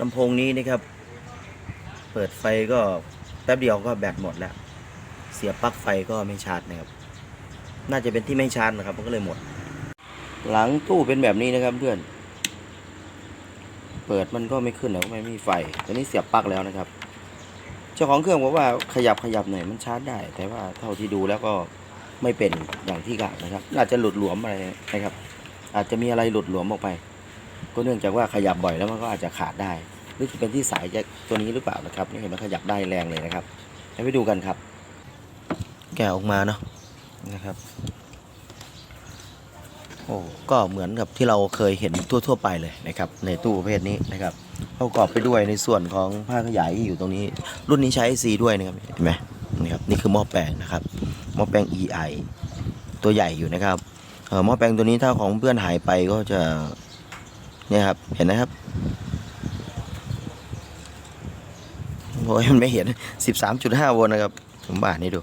ลำโพงนี้นะครับ เปิดไฟก็แป๊บเดียวก็แบตหมดแล้ว เสียปลั๊กไฟก็ไม่ชาร์จนะครับ น่าจะเป็นที่ไม่ชาร์จนะครับ มันก็เลยหมด หลังตู้เป็นแบบนี้นะครับเพื่อน เปิดมันก็ไม่ขึ้นแล้วไม่มีไฟตอนนี้เสียบปลั๊กแล้วนะครับ เจ้าของเครื่องบอกว่าขยับขยับหน่อยมันชาร์จได้ แต่ว่าเท่าที่ดูแล้วก็ไม่เป็นอย่างที่กล่าวนะครับ อาจจะหลุดหลวมอะไรนะครับ อาจจะมีอะไรหลุดหลวมออกไป ก็เนื่องจากว่าขยับบ่อยแล้วมันก็อาจจะขาดได้ รือจะเป็นที่สายจากตัวนี้หรือเปล่านะครับนี่เห็นมันขยับได้แรงเลยนะครับให้ไปดูกันครับ แกะออกมาเนาะนะครับโอ้ก็เหมือนกับที่เราเคยเห็นทั่ว ๆ ไปเลยนะครับ ในตู้ประเภทนี้นะครับประกอบไปด้วยในส่วนของผ้าขยายที่อยู่ตรงนี้ รุ่นนี้ใช้ C ด้วยนะครับเห็นไหมนี่ครับนี่คือหม้อแปลงนะครับหม้อแปลง EI ตัวใหญ่อยู่นะครับหม้อแปลงตัวนี้ถ้าของเพื่อนหายไปก็จะเนี่ยครับเห็นนะครับ โอ้ยมันไม่เห็น 13.5 โวลต์นะครับ ผมบาทนี่ดู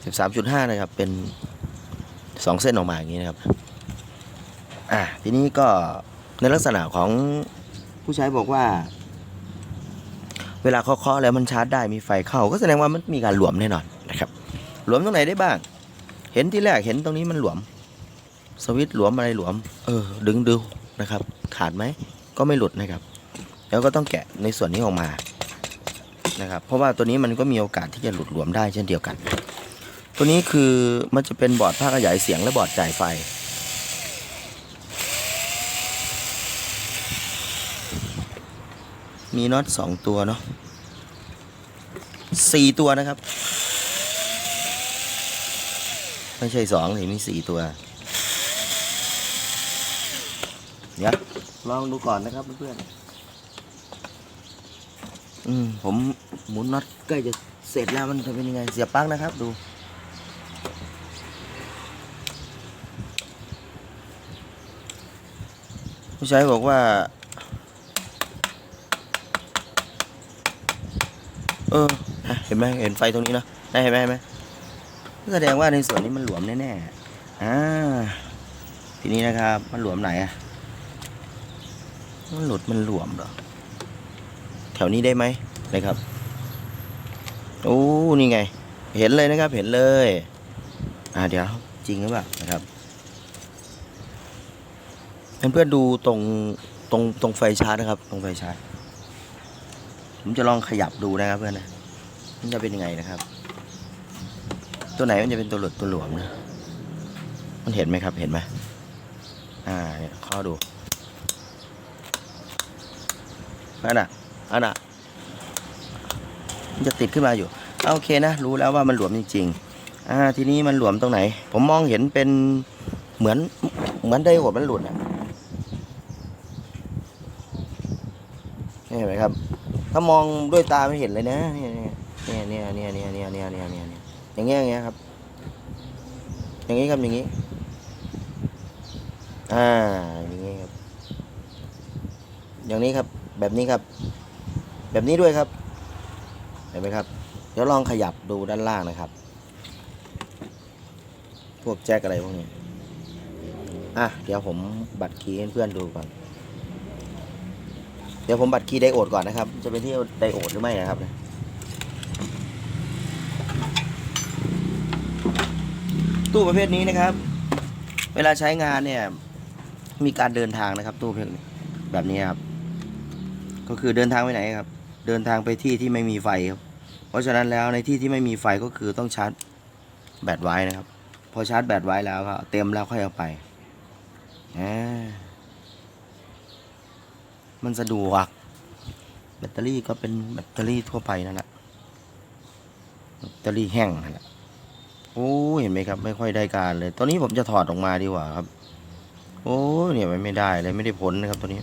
13.5 นะครับ เป็น 2 เส้นออกมาอย่างนี้นะครับ อะทีนี้ก็ในลักษณะของผู้ใช้บอกว่า เวลาเคาะแล้วมันชาร์จได้มีไฟเข้า ก็แสดงว่ามันมีการหลวมแน่นอนนะครับ หลวมตรงไหนได้บ้าง เห็นที่แรกเห็นตรงนี้มันหลวม สวิตช์หลวมอะไรหลวม เออ ดึงดูนะครับ ขาดไหมก็ไม่หลุดนะครับ แล้วก็ต้องแกะในส่วนนี้ออกมา นะครับ เพราะว่าตัวนี้มันก็มีโอกาสที่จะหลุดหลวมได้เช่นเดียวกัน ตัวนี้คือมันจะเป็นบอร์ดภาคขยายเสียงและบอร์ดจ่ายไฟ มีน็อตสองตัวเนาะสี่ตัวนะครับ ไม่ใช่สองสิมีสี่ตัว เดี๋ยวลองดูก่อนนะครับเพื่อนๆ อืมผมหมุนน็อตใกล้จะเสร็จแล้วมันจะเป็นยังไง เสียบปลั๊กนะครับ ดู ผู้ใช้บอกว่า เออเห็นไหมเห็นไฟตรงนี้เนาะได้เห็นไหมเห็นไหมแสดงว่าในส่วนนี้มันหลวมแน่ๆอ่าทีนี้นะครับ มันหลวมไหนอะมันหลุดมันหลวมเหรอ วนี้ได้ไหมนะครับโอ้นี่ไง เห็นเลยนะครับเห็นเลย อ่าเดี๋ยวจริงหรือเปล่านะครับเพื่อนๆดูตรงตรงตรงไฟชาร์จนะครับ ตรงไฟชาร์จผมจะลองขยับดูนะครับเพื่อนนะมันจะเป็นยังไงนะครับ ตัวไหนมันจะเป็นตัวหลุดตัวหลวมนะมันเห็นไหมครับเห็นไหมอ่าเนี่ยข้อดูอันน่ะ อันน่ะมันจะติดขึ้นมาอยู่โอเคนะ รู้แล้วว่ามันหลวมจริงๆ อ่า ทีนี้มันหลวมตรงไหน ผมมองเห็นเป็นเหมือนเหมือนไดโอดมันหลุดอะนี่เห็นไหมครับ ถ้ามองด้วยตาไม่เห็นเลยนะเนี่ยเนี่ยเนี่ยเนี่ยเนี่ยเนี่ยเนี่ยเนี่ยเนี่ยเนี่ยอย่างเงี้ยอย่างเงี้ยครับ อย่างงี้ครับอย่างงี้ อ่าอย่างงี้ครับ อย่างนี้ครับ แบบนี้ครับ แบบนี้ด้วยครับ เห็นไหมครับ เดี๋ยวลองขยับดูด้านล่างนะครับ พวกแจ็คอะไรพวกนี้ อะ เดี๋ยวผมบัตรคีย์ให้เพื่อนดูก่อน เดี๋ยวผมบัตรคีย์ไดโอดก่อนนะครับ จะเป็นที่ไดโอดหรือไม่นะครับตู้ประเภทนี้นะครับ เวลาใช้งานเนี่ย มีการเดินทางนะครับ ตู้แบบนี้ครับ ก็คือเดินทางไปไหนครับ เดินทางไปที่ที่ไม่มีไฟครับ เพราะฉะนั้นแล้วในที่ที่ไม่มีไฟก็คือต้องชาร์จแบตไว้นะครับ พอชาร์จแบตไว้แล้วก็เต็มแล้วค่อยเอาไปมันสะดวก แบตเตอรี่ก็เป็นแบตเตอรี่ทั่วไปนั่นแหละ แบตเตอรี่แห้งนั่นแหละโอ้เห็นไหมครับ ไม่ค่อยได้การเลยตัวนี้ผมจะถอดออกมาดีกว่าครับ โอ้เนี่ยมันไม่ได้เลยไม่ได้ผลนะครับตัวนี้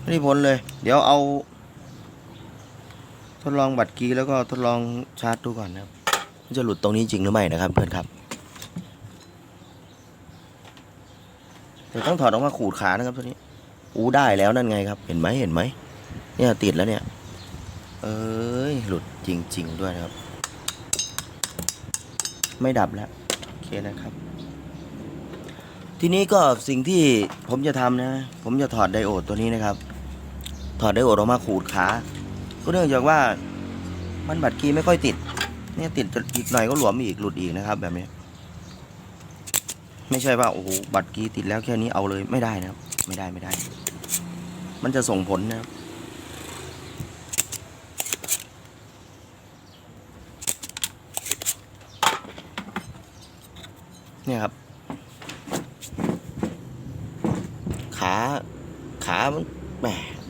ไม่ได้ผลเลย เดี๋ยวเอา ทดลองบัตรกีแล้วก็ทดลองชาร์จดูก่อนนะครับจะหลุดตรงนี้จริงหรือไม่นะครับเพื่อนครับแต่ต้องถอดออกมาขูดขานะครับตัวนี้อู้ได้แล้วนั่นไงครับ เห็นไหมเห็นไหมเนี่ยติดแล้วเนี่ย เอ้ยหลุดจริง ๆ ด้วยนะครับ ไม่ดับแล้วโอเคนะครับ ทีนี้ก็สิ่งที่ผมจะทำนะ ผมจะถอดไดโอดตัวนี้นะครับถถอดไดโอดออกมาขูดขา ก็เนื่องจากว่ามันบัตรคีย์ไม่ค่อยติด เนี่ยติดจนอีกหน่อยก็หลวมอีกหลุดอีกนะครับ แบบนี้ ไม่ใช่ว่าโอ้โหบัตรคีย์ติดแล้วแค่นี้เอาเลยไม่ได้นะครับ ไม่ได้ไม่ได้ มันจะส่งผลนะครับเนี่ยครับ ขา ขามันแหม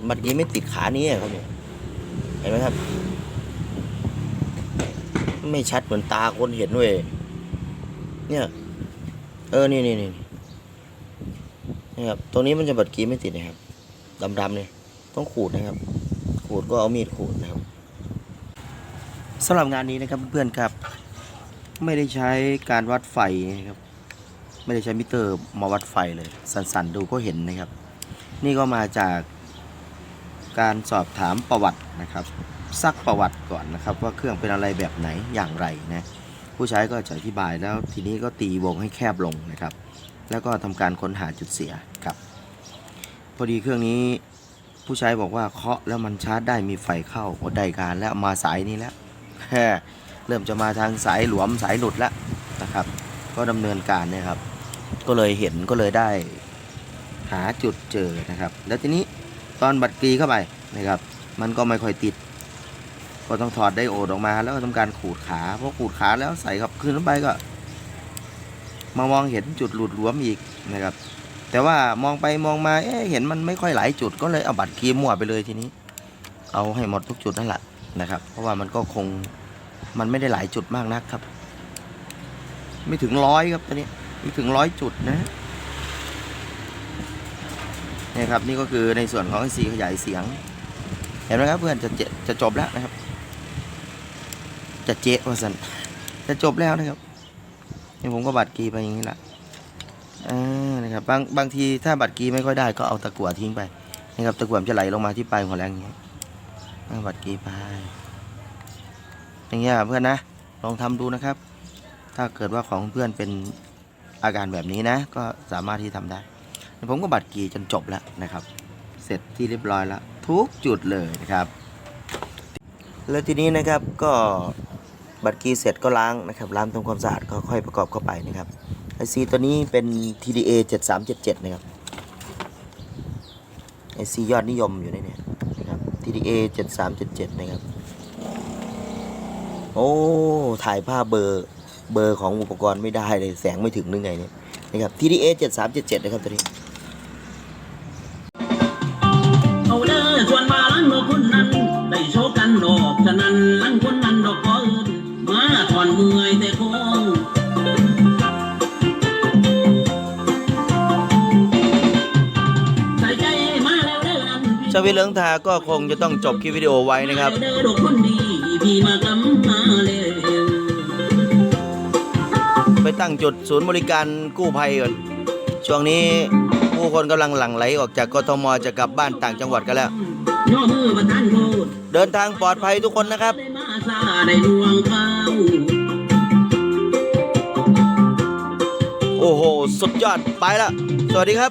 บัตรคีย์ไม่ติดขานี้ครับเนี่ย ห็นไหมครับไม่ชัดเหมือนตาคนเห็นเว้ยเนี่ย เออ นี่นี่นี่นี่ครับ ตรงนี้มันจะบัดกีไม่ติดนะครับ ดำๆเนี่ย ต้องขูดนะครับ ขูดก็เอามีดขูดนะครับสำหรับงานนี้นะครับเพื่อนๆครับ ไม่ได้ใช้การวัดไฟนะครับ ไม่ได้ใช้มิเตอร์มาวัดไฟเลย สันๆดูก็เห็นนะครับ นี่ก็มาจาก การสอบถามประวัตินะครับซักประวัติก่อนนะครับว่าเครื่องเป็นอะไรแบบไหนอย่างไรนะผู้ใช้ก็จะอธิบายแล้วทีนี้ก็ตีวงให้แคบลงนะครับ แล้วก็ทำการค้นหาจุดเสียครับพอดีเครื่องนี้ผู้ใช้บอกว่าเคาะแล้วมันชาร์จได้มีไฟเข้าหัวได้การแล้วมาสายนี้แล้วเริ่มจะมาทางสายหลวมสายหลุดแล้วนะครับ ก็ดำเนินการเนี่ยครับ ก็เลยเห็นก็เลยได้หาจุดเจอนะครับ แล้วทีนี้ ตอนบัตรกรีเข้าไปนะครับ มันก็ไม่ค่อยติด ก็ต้องถอดไดโอดออกมา แล้วก็ทำการขูดขาเพอขูดขาแล้วใส่ครับคืนลงไปก็ มามองเห็นจุดหลุดหลวมอีกนะครับ แต่ว่ามองไปมองมาเอ๊ะเห็นมันไม่ค่อยหลายจุดก็เลยเอาบัตรคีย์มั่วไปเลยทีนี้ เอาให้หมดทุกจุดนั่นแหละนะครับ เพราะว่ามันก็คงมันไม่ได้หลายจุดมากนักครับ ไม่ถึงร้อยครับตอนนี้ไม่ถึงร้อยจุดนะ นี่ครับนี่ก็คือในส่วนของสีขยายเสียง เห็นไหมครับเพื่อนจะเจจะจบแล้วนะครับ จะเจ๊ว่าสันจะจบแล้วนะครับนี่ผมก็บัตรกีไปอย่างนี้แหละอ่านะครับบางบางทีถ้าบัตรกีไม่ค่อยได้ก็เอาตะกั่วทิ้งไปนะครับตะกั่วจะไหลลงมาที่ปลายหัวแรงอย่างเงี้ยบัตรกีไปอย่างเงี้ยเพื่อนนะลองทำดูนะครับ ถ้าเกิดว่าของเพื่อนเป็นอาการแบบนี้นะ ก็สามารถที่ทำได้ ผมก็บัตรกีจนจบแล้วนะครับ เสร็จที่เรียบร้อยแล้ว ทุกจุดเลยนะครับ แล้วทีนี้นะครับก็บัตรกีเสร็จก็ล้างนะครับล้างทำความสะอาดก็ค่อยประกอบเข้าไปนะครับไอซีตัวนี้เป็น TDA 7377 นะครับไอซียอดนิยมอยู่ในนี้นะครับ TDA 7377 นะครับ โอ้ ถ่ายภาพเบอร์เบอร์ของอุปกรณ์ไม่ได้เลย แสงไม่ถึงหรือไงเนี่ยนะครับ TDA 7377 นะครับตัวนี้ วิตเลืองทาก็คงจะต้องจบคลิปวิดีโอไว้นะครับ ไปตั้งจุดศูนย์บริการกู้ภัยก่อน ช่วงนี้ผู้คนกำลังหลั่งไหลออกจากกทมจะกลับบ้านต่างจังหวัดกันแล้ว เดินทางปลอดภัยทุกคนนะครับโอ้โห สุดยอด ไปละ สวัสดีครับ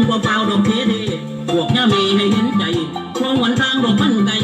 ำกว่าเปล่าดอกเทเดพวกหน้าเมให้เห็นใจของหวันทางดอกมันไก่